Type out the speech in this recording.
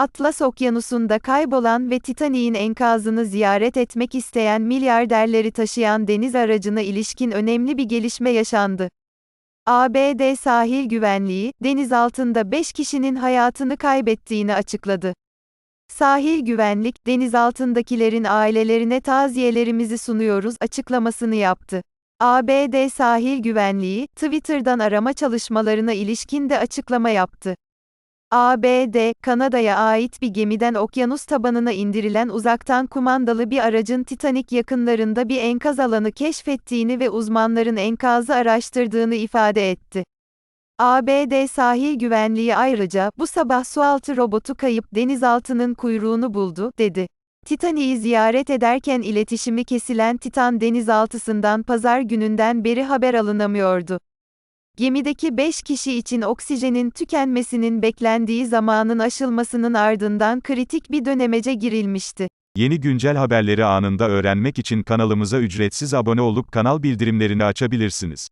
Atlas Okyanusu'nda kaybolan ve Titanik'in enkazını ziyaret etmek isteyen milyarderleri taşıyan deniz aracına ilişkin önemli bir gelişme yaşandı. ABD Sahil Güvenliği, deniz altında 5 kişinin hayatını kaybettiğini açıkladı. Sahil Güvenlik, deniz altındakilerin ailelerine taziyelerimizi sunuyoruz açıklamasını yaptı. ABD Sahil Güvenliği, Twitter'dan arama çalışmalarına ilişkin de açıklama yaptı. ABD, Kanada'ya ait bir gemiden okyanus tabanına indirilen uzaktan kumandalı bir aracın Titanic yakınlarında bir enkaz alanı keşfettiğini ve uzmanların enkazı araştırdığını ifade etti. ABD Sahil Güvenliği ayrıca, bu sabah sualtı robotu kayıp denizaltının kuyruğunu buldu, dedi. Titanic'i ziyaret ederken iletişimi kesilen Titan denizaltısından pazar gününden beri haber alınamıyordu. Gemideki 5 kişi için oksijenin tükenmesinin beklendiği zamanın aşılmasının ardından kritik bir dönemece girilmişti. Yeni güncel haberleri anında öğrenmek için kanalımıza ücretsiz abone olup kanal bildirimlerini açabilirsiniz.